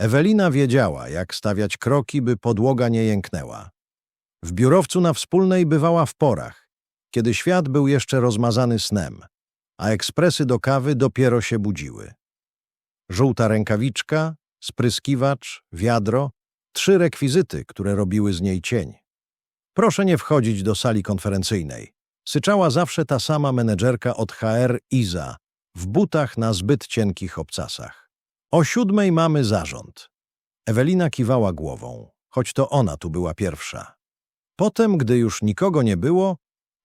Ewelina wiedziała, jak stawiać kroki, by podłoga nie jęknęła. W biurowcu na wspólnej bywała w porach, kiedy świat był jeszcze rozmazany snem, a ekspresy do kawy dopiero się budziły. Żółta rękawiczka, spryskiwacz, wiadro, trzy rekwizyty, które robiły z niej cień. Proszę nie wchodzić do sali konferencyjnej. Syczała zawsze ta sama menedżerka od HR Iza, w butach na zbyt cienkich obcasach. O siódmej mamy zarząd. Ewelina kiwała głową, choć to ona tu była pierwsza. Potem, gdy już nikogo nie było,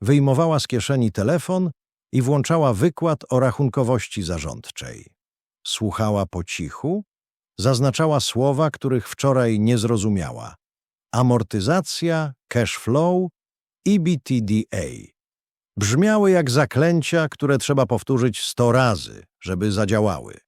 wyjmowała z kieszeni telefon i włączała wykład o rachunkowości zarządczej. Słuchała po cichu, zaznaczała słowa, których wczoraj nie zrozumiała. Amortyzacja, cash flow, EBITDA. Brzmiały jak zaklęcia, które trzeba powtórzyć sto razy, żeby zadziałały.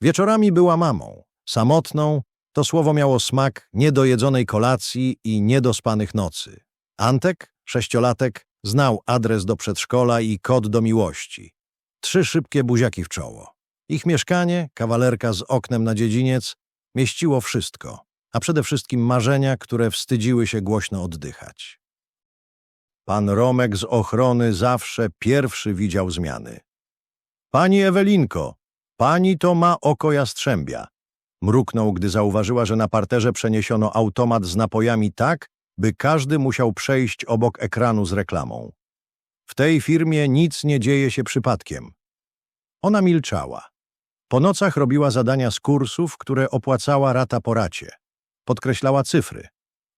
Wieczorami była mamą, samotną, to słowo miało smak niedojedzonej kolacji i niedospanych nocy. Antek, sześciolatek, znał adres do przedszkola i kod do miłości. Trzy szybkie buziaki w czoło. Ich mieszkanie, kawalerka z oknem na dziedziniec, mieściło wszystko, a przede wszystkim marzenia, które wstydziły się głośno oddychać. Pan Romek z ochrony zawsze pierwszy widział zmiany. Pani Ewelinko, pani to ma oko jastrzębia. Mruknął, gdy zauważyła, że na parterze przeniesiono automat z napojami tak, by każdy musiał przejść obok ekranu z reklamą. W tej firmie nic nie dzieje się przypadkiem. Ona milczała. Po nocach robiła zadania z kursów, które opłacała rata po racie. Podkreślała cyfry.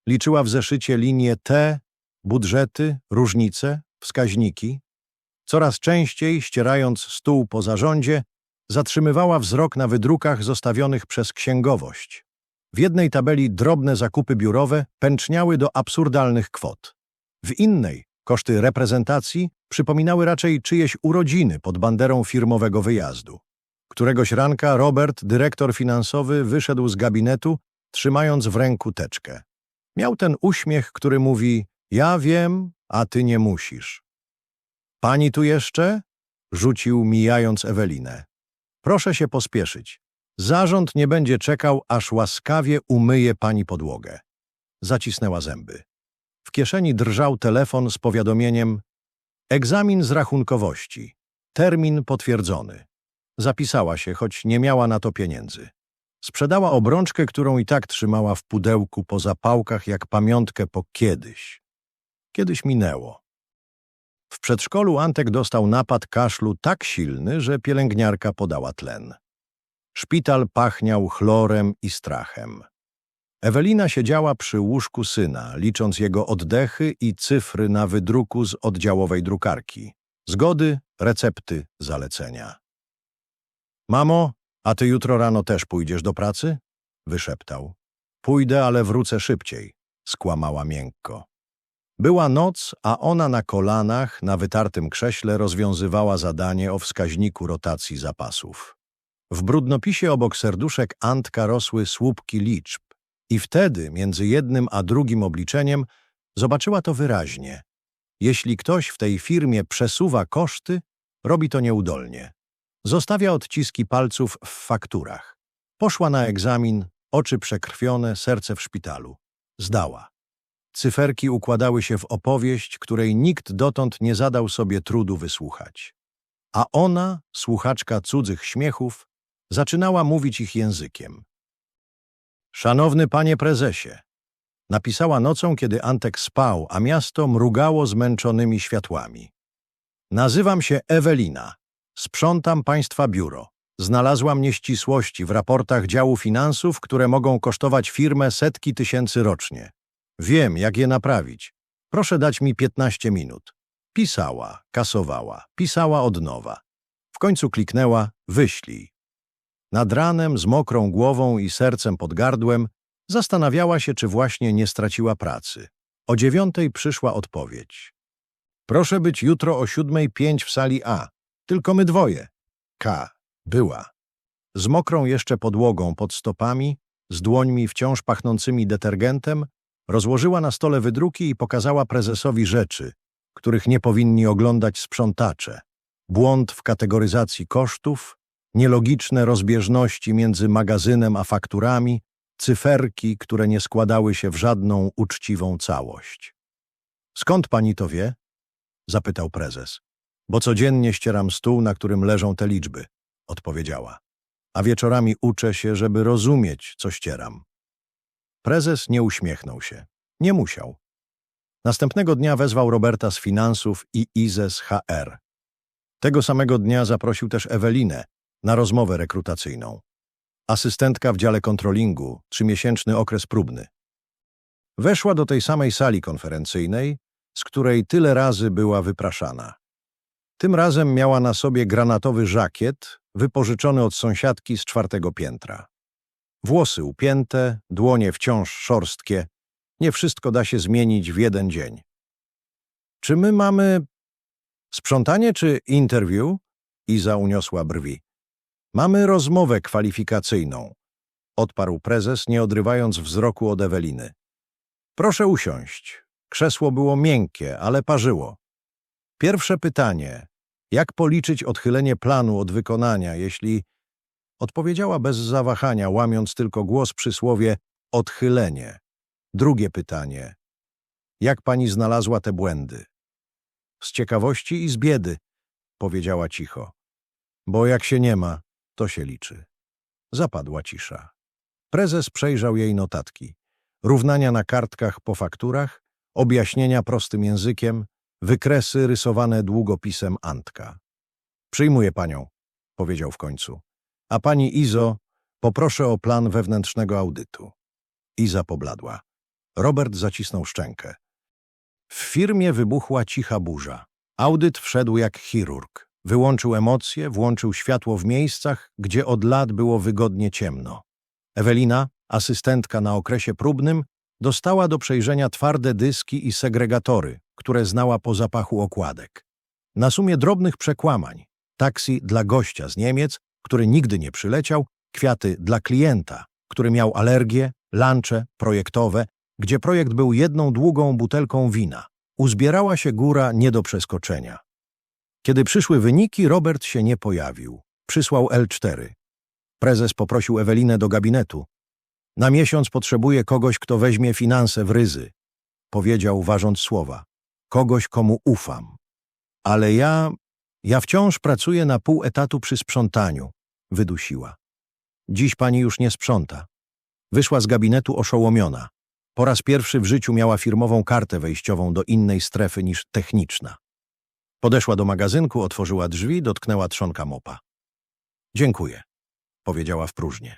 Liczyła w zeszycie linie T, budżety, różnice, wskaźniki. Coraz częściej, ścierając stół po zarządzie, zatrzymywała wzrok na wydrukach zostawionych przez księgowość. W jednej tabeli drobne zakupy biurowe pęczniały do absurdalnych kwot. W innej koszty reprezentacji przypominały raczej czyjeś urodziny pod banderą firmowego wyjazdu. Któregoś ranka Robert, dyrektor finansowy, wyszedł z gabinetu, trzymając w ręku teczkę. Miał ten uśmiech, który mówi: Ja wiem, a ty nie musisz. Pani tu jeszcze? rzucił, mijając Ewelinę. Proszę się pospieszyć. Zarząd nie będzie czekał, aż łaskawie umyje pani podłogę. Zacisnęła zęby. W kieszeni drżał telefon z powiadomieniem Egzamin z rachunkowości. Termin potwierdzony. Zapisała się, choć nie miała na to pieniędzy. Sprzedała obrączkę, którą i tak trzymała w pudełku po zapałkach jak pamiątkę po kiedyś. Kiedyś minęło. W przedszkolu Antek dostał napad kaszlu tak silny, że pielęgniarka podała tlen. Szpital pachniał chlorem i strachem. Ewelina siedziała przy łóżku syna, licząc jego oddechy i cyfry na wydruku z oddziałowej drukarki. Zgody, recepty, zalecenia. Mamo, a ty jutro rano też pójdziesz do pracy? Wyszeptał. Pójdę, ale wrócę szybciej, skłamała miękko. Była noc, a ona na kolanach, na wytartym krześle rozwiązywała zadanie o wskaźniku rotacji zapasów. W brudnopisie obok serduszek Antka rosły słupki liczb i wtedy, między jednym a drugim obliczeniem, zobaczyła to wyraźnie. Jeśli ktoś w tej firmie przesuwa koszty, robi to nieudolnie. Zostawia odciski palców w fakturach. Poszła na egzamin, oczy przekrwione, serce w szpitalu. Zdała. Cyferki układały się w opowieść, której nikt dotąd nie zadał sobie trudu wysłuchać. A ona, słuchaczka cudzych śmiechów, zaczynała mówić ich językiem. Szanowny panie prezesie, napisała nocą, kiedy Antek spał, a miasto mrugało zmęczonymi światłami. Nazywam się Ewelina. Sprzątam państwa biuro. Znalazłam nieścisłości w raportach działu finansów, które mogą kosztować firmę setki tysięcy rocznie. Wiem, jak je naprawić. Proszę dać mi 15 minut. Pisała, kasowała, pisała od nowa. W końcu kliknęła wyślij. Nad ranem, z mokrą głową i sercem pod gardłem, zastanawiała się, czy właśnie nie straciła pracy. O dziewiątej przyszła odpowiedź. Proszę być jutro o siódmej pięć w sali A. Tylko my dwoje. K. Była. Z mokrą jeszcze podłogą pod stopami, z dłońmi wciąż pachnącymi detergentem, rozłożyła na stole wydruki i pokazała prezesowi rzeczy, których nie powinni oglądać sprzątacze. Błąd w kategoryzacji kosztów, nielogiczne rozbieżności między magazynem a fakturami, cyferki, które nie składały się w żadną uczciwą całość. Skąd pani to wie? zapytał prezes. Bo codziennie ścieram stół, na którym leżą te liczby, odpowiedziała. A wieczorami uczę się, żeby rozumieć, co ścieram. Prezes nie uśmiechnął się. Nie musiał. Następnego dnia wezwał Roberta z finansów i Izę z HR. Tego samego dnia zaprosił też Ewelinę na rozmowę rekrutacyjną. Asystentka w dziale kontrolingu, trzymiesięczny okres próbny. Weszła do tej samej sali konferencyjnej, z której tyle razy była wypraszana. Tym razem miała na sobie granatowy żakiet, wypożyczony od sąsiadki z czwartego piętra. Włosy upięte, dłonie wciąż szorstkie. Nie wszystko da się zmienić w jeden dzień. Czy my mamy sprzątanie czy interview? Iza uniosła brwi. Mamy rozmowę kwalifikacyjną, odparł prezes, nie odrywając wzroku od Eweliny. Proszę usiąść. Krzesło było miękkie, ale parzyło. Pierwsze pytanie. Jak policzyć odchylenie planu od wykonania, jeśli... Odpowiedziała bez zawahania, łamiąc tylko głos przy słowie odchylenie. Drugie pytanie. Jak pani znalazła te błędy? Z ciekawości i z biedy, powiedziała cicho. Bo jak się nie ma, to się liczy. Zapadła cisza. Prezes przejrzał jej notatki. Równania na kartkach po fakturach, objaśnienia prostym językiem, wykresy rysowane długopisem Antka. Przyjmuję panią, powiedział w końcu. A pani Izo, poproszę o plan wewnętrznego audytu. Iza pobladła. Robert zacisnął szczękę. W firmie wybuchła cicha burza. Audyt wszedł jak chirurg. Wyłączył emocje, włączył światło w miejscach, gdzie od lat było wygodnie ciemno. Ewelina, asystentka na okresie próbnym, dostała do przejrzenia twarde dyski i segregatory, które znała po zapachu okładek. Na sumie drobnych przekłamań, taksi dla gościa z Niemiec, który nigdy nie przyleciał, kwiaty dla klienta, który miał alergię, lunche projektowe, gdzie projekt był jedną długą butelką wina. Uzbierała się góra nie do przeskoczenia. Kiedy przyszły wyniki, Robert się nie pojawił. Przysłał L4. Prezes poprosił Ewelinę do gabinetu. Na miesiąc potrzebuję kogoś, kto weźmie finanse w ryzy. Powiedział, ważąc słowa. Kogoś, komu ufam. Ale ja... ja wciąż pracuję na pół etatu przy sprzątaniu. Wydusiła. Dziś pani już nie sprząta. Wyszła z gabinetu oszołomiona. Po raz pierwszy w życiu miała firmową kartę wejściową do innej strefy niż techniczna. Podeszła do magazynku, otworzyła drzwi, dotknęła trzonka mopa. Dziękuję, powiedziała w próżnię.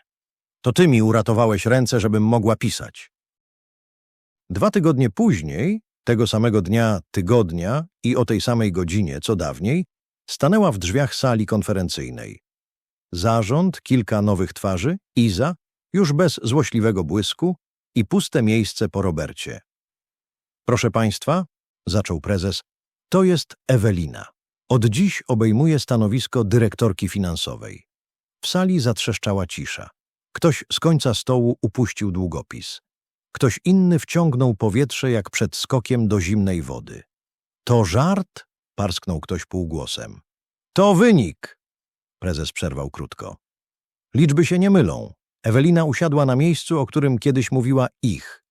To ty mi uratowałeś ręce, żebym mogła pisać. Dwa tygodnie później, tego samego dnia tygodnia i o tej samej godzinie co dawniej, stanęła w drzwiach sali konferencyjnej. Zarząd, kilka nowych twarzy, Iza, już bez złośliwego błysku i puste miejsce po Robercie. Proszę państwa, zaczął prezes, to jest Ewelina. Od dziś obejmuje stanowisko dyrektorki finansowej. W sali zatrzeszczała cisza. Ktoś z końca stołu upuścił długopis. Ktoś inny wciągnął powietrze jak przed skokiem do zimnej wody. To żart? Parsknął ktoś półgłosem. To wynik! Prezes przerwał krótko. Liczby się nie mylą. Ewelina usiadła na miejscu, o którym kiedyś mówiła ich.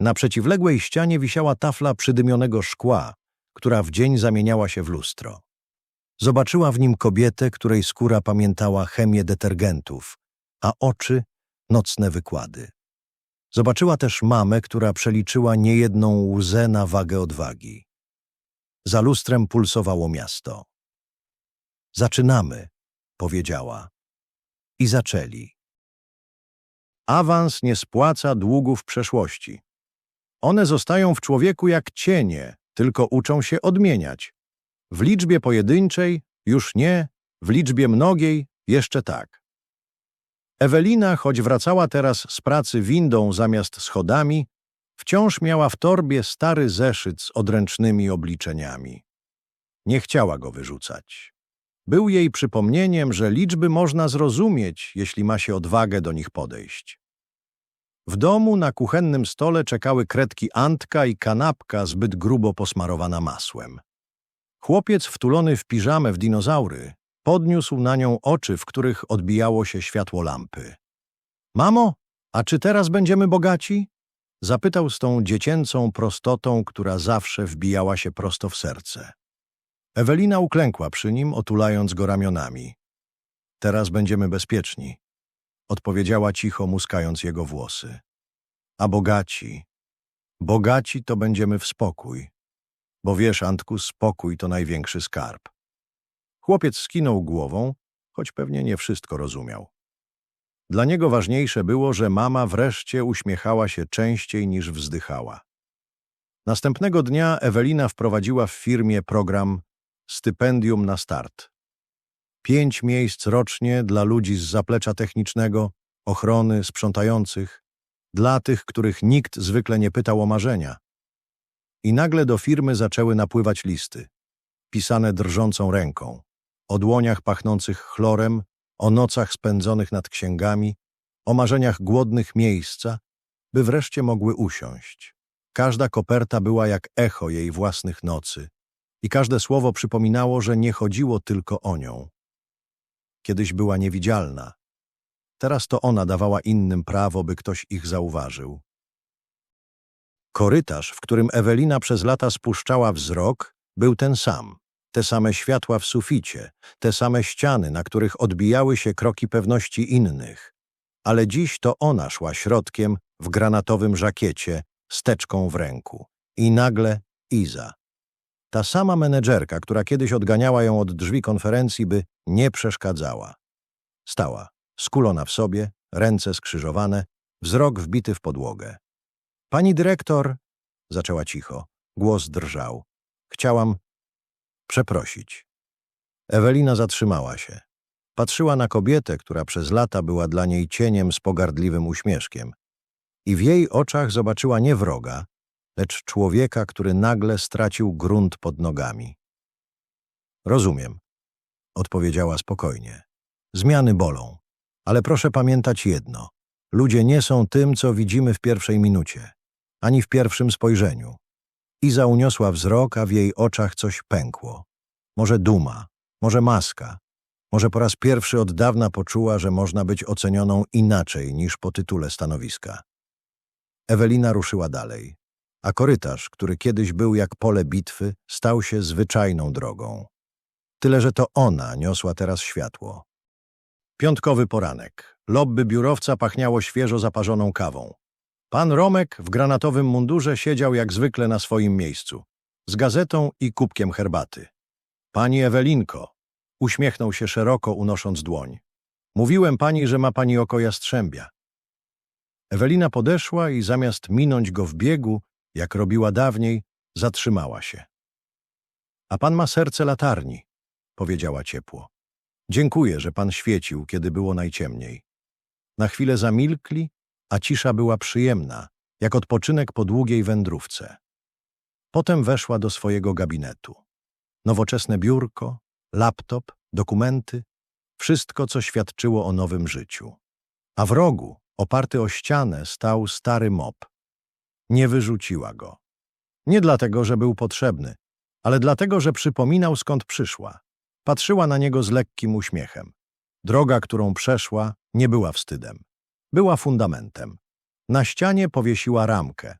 Na przeciwległej ścianie wisiała tafla przydymionego szkła, która w dzień zamieniała się w lustro. Zobaczyła w nim kobietę, której skóra pamiętała chemię detergentów, a oczy nocne wykłady. Zobaczyła też mamę, która przeliczyła niejedną łzę na wagę odwagi. Za lustrem pulsowało miasto. Zaczynamy, powiedziała. I zaczęli. Awans nie spłaca długów przeszłości. One zostają w człowieku jak cienie, tylko uczą się odmieniać. W liczbie pojedynczej już nie, w liczbie mnogiej jeszcze tak. Ewelina, choć wracała teraz z pracy windą zamiast schodami, wciąż miała w torbie stary zeszyt z odręcznymi obliczeniami. Nie chciała go wyrzucać. Był jej przypomnieniem, że liczby można zrozumieć, jeśli ma się odwagę do nich podejść. W domu na kuchennym stole czekały kredki Antka i kanapka zbyt grubo posmarowana masłem. Chłopiec wtulony w piżamę w dinozaury podniósł na nią oczy, w których odbijało się światło lampy. Mamo, a czy teraz będziemy bogaci? Zapytał z tą dziecięcą prostotą, która zawsze wbijała się prosto w serce. Ewelina uklękła przy nim, otulając go ramionami. Teraz będziemy bezpieczni, odpowiedziała cicho, muskając jego włosy. A bogaci, bogaci to będziemy w spokój. Bo wiesz, Antku, spokój to największy skarb. Chłopiec skinął głową, choć pewnie nie wszystko rozumiał. Dla niego ważniejsze było, że mama wreszcie uśmiechała się częściej niż wzdychała. Następnego dnia Ewelina wprowadziła w firmie program Stypendium na start. Pięć miejsc rocznie dla ludzi z zaplecza technicznego, ochrony, sprzątających, dla tych, których nikt zwykle nie pytał o marzenia. I nagle do firmy zaczęły napływać listy, pisane drżącą ręką, o dłoniach pachnących chlorem, o nocach spędzonych nad księgami, o marzeniach głodnych miejsca, by wreszcie mogły usiąść. Każda koperta była jak echo jej własnych nocy i każde słowo przypominało, że nie chodziło tylko o nią. Kiedyś była niewidzialna. Teraz to ona dawała innym prawo, by ktoś ich zauważył. Korytarz, w którym Ewelina przez lata spuszczała wzrok, był ten sam. Te same światła w suficie, te same ściany, na których odbijały się kroki pewności innych. Ale dziś to ona szła środkiem w granatowym żakiecie, z teczką w ręku. I nagle Iza. Ta sama menedżerka, która kiedyś odganiała ją od drzwi konferencji, by nie przeszkadzała. Stała, skulona w sobie, ręce skrzyżowane, wzrok wbity w podłogę. Pani dyrektor, zaczęła cicho, głos drżał. Chciałam przeprosić. Ewelina zatrzymała się. Patrzyła na kobietę, która przez lata była dla niej cieniem z pogardliwym uśmieszkiem. I w jej oczach zobaczyła nie wroga, lecz człowieka, który nagle stracił grunt pod nogami. Rozumiem, odpowiedziała spokojnie. Zmiany bolą, ale proszę pamiętać jedno. Ludzie nie są tym, co widzimy w pierwszej minucie, ani w pierwszym spojrzeniu. Iza uniosła wzrok, a w jej oczach coś pękło. Może duma, może maska. Może po raz pierwszy od dawna poczuła, że można być ocenioną inaczej niż po tytule stanowiska. Ewelina ruszyła dalej, a korytarz, który kiedyś był jak pole bitwy, stał się zwyczajną drogą. Tyle, że to ona niosła teraz światło. Piątkowy poranek. Lobby biurowca pachniało świeżo zaparzoną kawą. Pan Romek w granatowym mundurze siedział jak zwykle na swoim miejscu, z gazetą i kubkiem herbaty. Pani Ewelinko, uśmiechnął się szeroko, unosząc dłoń. Mówiłem pani, że ma pani oko jastrzębia. Ewelina podeszła i zamiast minąć go w biegu, jak robiła dawniej, zatrzymała się. A pan ma serce latarni, powiedziała ciepło. Dziękuję, że pan świecił, kiedy było najciemniej. Na chwilę zamilkli, a cisza była przyjemna, jak odpoczynek po długiej wędrówce. Potem weszła do swojego gabinetu. Nowoczesne biurko, laptop, dokumenty, wszystko, co świadczyło o nowym życiu. A w rogu, oparty o ścianę, stał stary mop. Nie wyrzuciła go. Nie dlatego, że był potrzebny, ale dlatego, że przypominał skąd przyszła. Patrzyła na niego z lekkim uśmiechem. Droga, którą przeszła, nie była wstydem. Była fundamentem. Na ścianie powiesiła ramkę.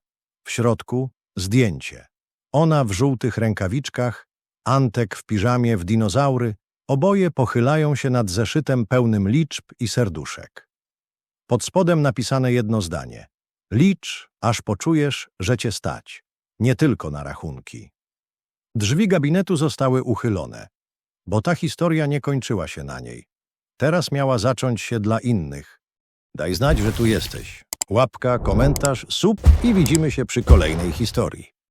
W środku zdjęcie. Ona w żółtych rękawiczkach, Antek w piżamie w dinozaury, oboje pochylają się nad zeszytem pełnym liczb i serduszek. Pod spodem napisane jedno zdanie. Licz, aż poczujesz, że cię stać. Nie tylko na rachunki. Drzwi gabinetu zostały uchylone, bo ta historia nie kończyła się na niej. Teraz miała zacząć się dla innych. Daj znać, że tu jesteś. Łapka, komentarz, sub i widzimy się przy kolejnej historii.